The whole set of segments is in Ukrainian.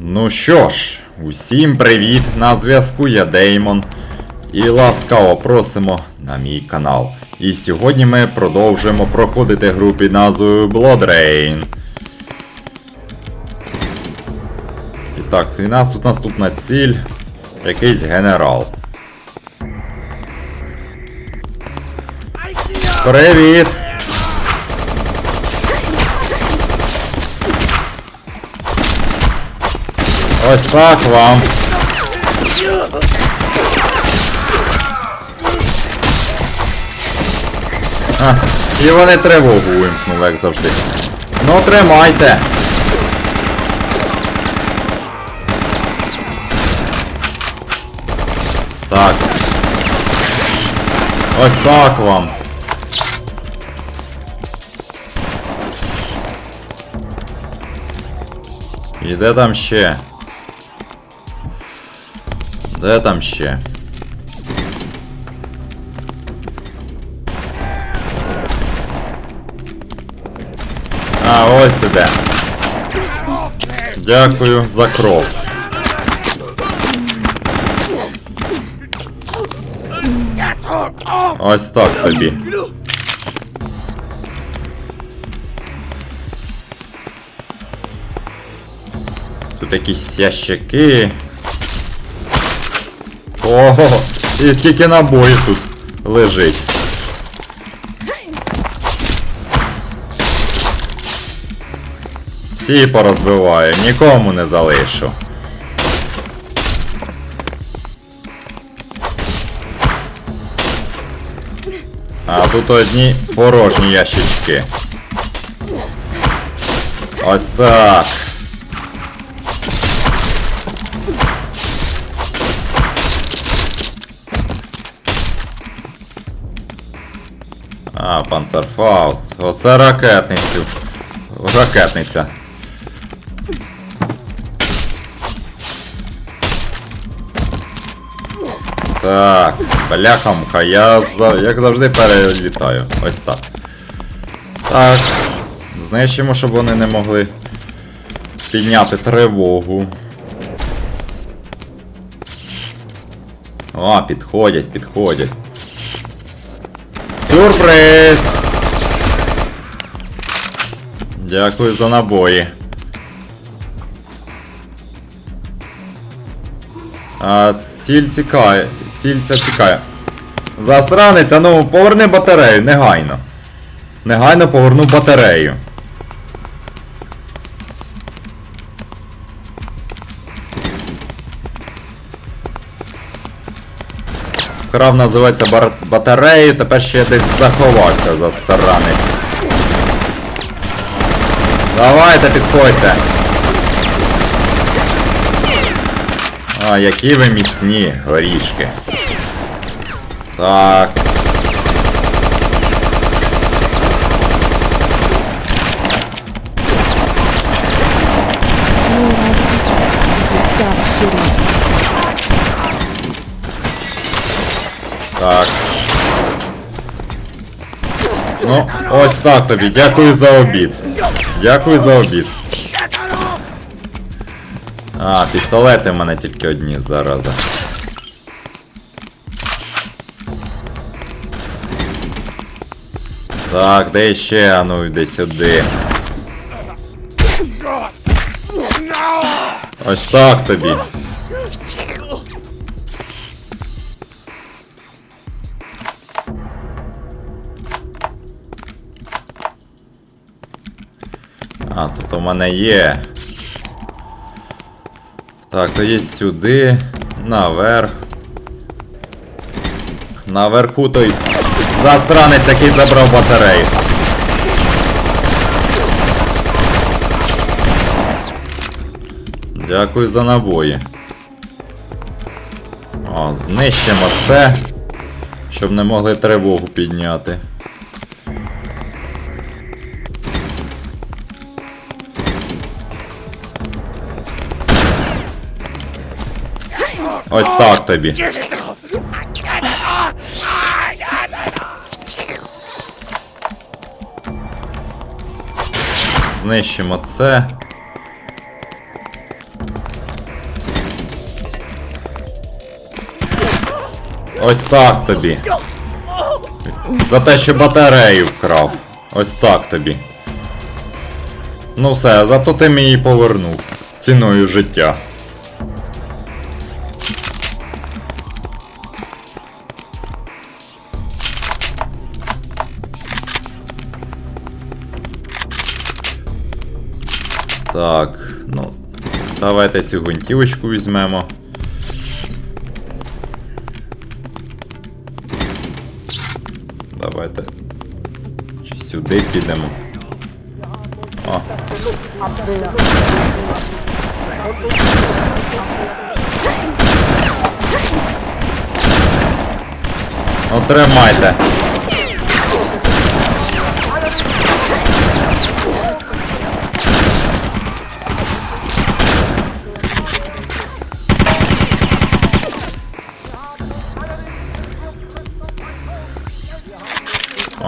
Ну що ж, усім привіт! На зв'язку я Деймон. І ласкаво просимо на мій канал. І сьогодні ми продовжуємо проходити гру під назвою Blood Rain. І так, і нас тут наступна ціль. Якийсь генерал. Привіт! Ось так вам. А, і вони тривогу вимкнули, як завжди. Ну, тримайте. Так. Ось так вам. І де там ще? Де там ще? А, ось ти. Дякую за кров. Ось так тобі. Тут якісь ящики. Ого, і скільки набоїв тут лежить. Всі порозбиваю, нікому не залишу. А тут одні порожні ящички. Ось так. А, панцерфаус. Оце ракетницю. Ракетниця. Так, бляхамка, я як завжди перелітаю. Ось так. Так. Знищимо, щоб вони не могли підняти тривогу. О, підходять, підходять. Сюрприз! Дякую за набої. А, ціль цікає. Ціль ця цікає. Застранець, ну поверни батарею, негайно. Негайно поверну батарею. Крав називається бар... батареєю, тепер ще десь заховався застранець. Давайте, підходьте. А, які ви міцні горішки. Так. Stop shooting. Так. Ну, ось так тобі. Дякую за обід. Дякую за обід. А, пістолети в мене тільки одні зараза. Так, де ще? А ну йди сюди. Ось так тобі. У мене є. Так, то є сюди, наверх. Наверху той застранець, який забрав батарею. Дякую за набої. О, знищимо це, щоб не могли тривогу підняти. Ось так тобі. Знищимо це. Ось так тобі. За те, що батарею вкрав. Ось так тобі. Ну все, зато ти мені повернув. Ціною життя. Так, ну. Давайте цю гвинтівочку візьмемо. Давайте. Чи сюди підемо. О. Отримайте.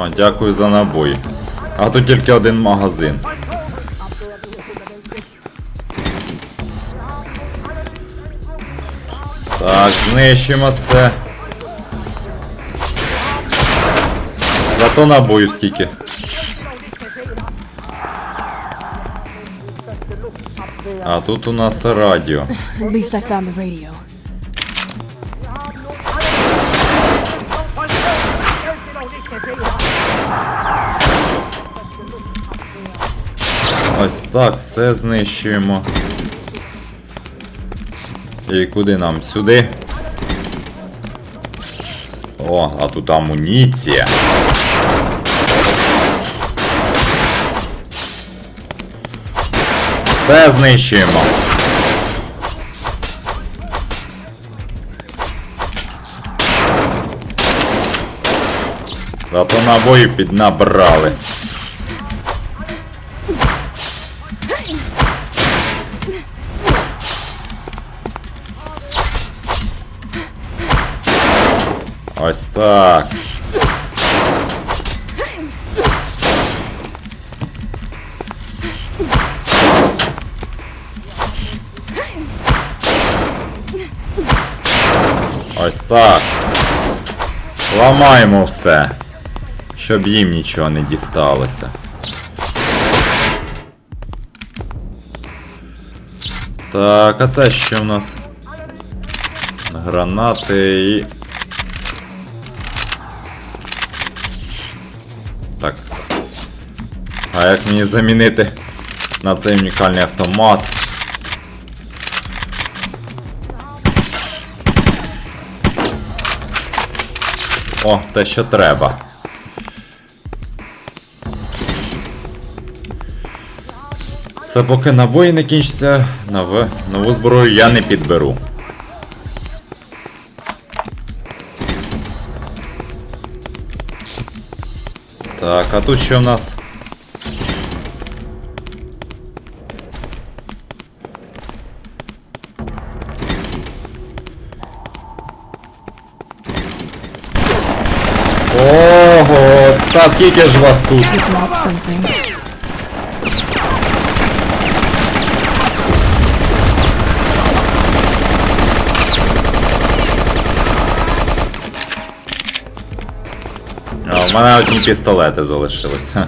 О, дякую за набої. А тут тільки один магазин. Так, знищимо це. Зато набоїв скільки. А тут у нас радіо. Ось так, це знищуємо. І куди нам? Сюди? О, а тут амуніція. Все знищуємо. Зато набої піднабрали. Ось так. Ось так. Ламаємо все. Щоб їм нічого не дісталося. Так, а це що в нас? Гранати і. А як мені замінити на цей унікальний автомат? О, те, що треба. Це поки набої не кінчаться, нове, нову зброю я не підберу. Так, а тут що в нас? Та скільки ж вас тут? А, у мене одні пістолети залишилися.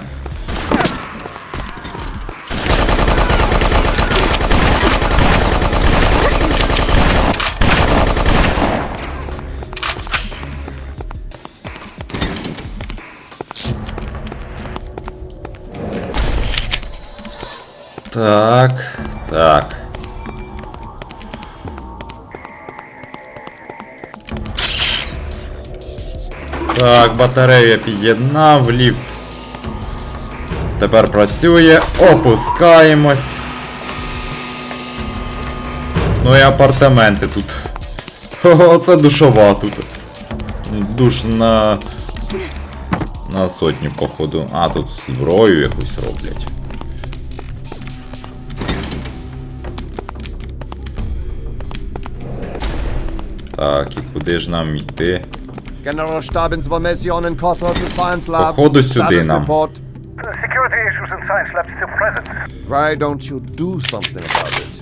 Так, так. Так, батарею я під'єднав, ліфт. Тепер працює, опускаємось. Ну і апартаменти тут. Ого, це душова тут. Душ на. На сотню, походу. А, тут зброю якусь роблять. Так, і куди ж нам йти? Походу сюди нам. report. Security issues in Science Lab still present. Why don't you do something about it?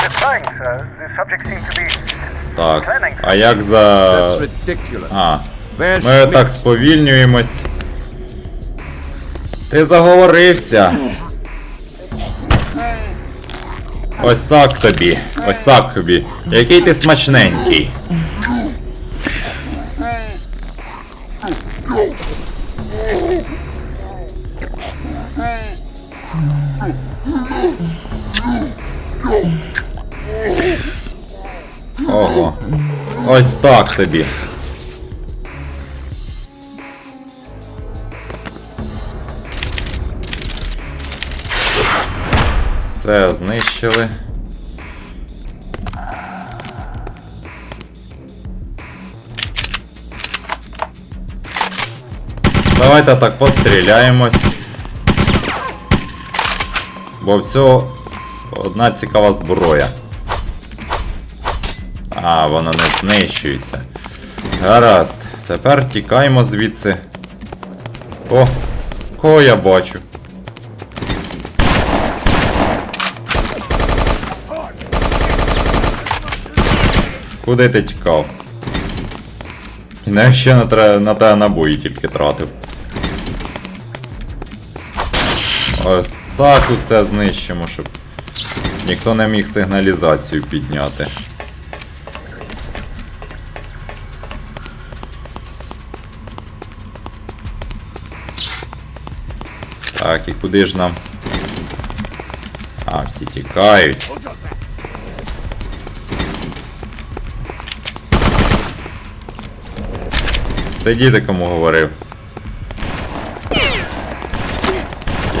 We're trying, sir. The subjects seem to be Так. А як за. That's ridiculous. А. Ми Schmidt? так сповільнюємось. Ти заговорився. Ось так тобі. Ось так тобі. Який ти смачненький. Ого. Ось так тобі. Все, знищили. Давайте так постріляємось. Бо в цього одна цікава зброя. А, воно не знищується. Гаразд. Тепер тікаємо звідси. О, кого я бачу? Куди ти тікав? І навіщо на, тре- на те набої тільки тратив? Ось так усе знищимо, щоб ніхто не міг сигналізацію підняти. Так, і куди ж нам? А, всі тікають. Сидіти кому говорив.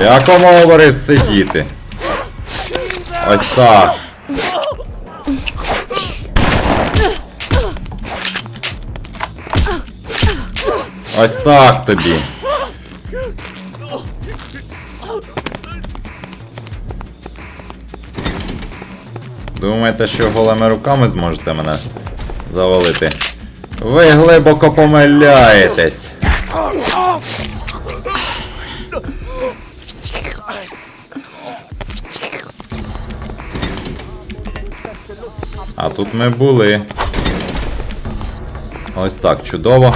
Я кому говорив сидіти. Ось так. Ось так тобі. Думаєте, що голими руками зможете мене завалити? Ви глибоко помиляєтесь. А тут ми були. Ось так, чудово.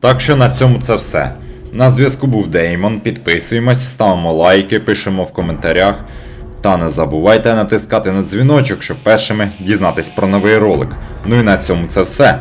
Так що на цьому це все. На зв'язку був Деймон. Підписуємось, ставимо лайки, пишемо в коментарях. Та не забувайте натискати на дзвіночок, щоб першими дізнатись про новий ролик. Ну і на цьому це все.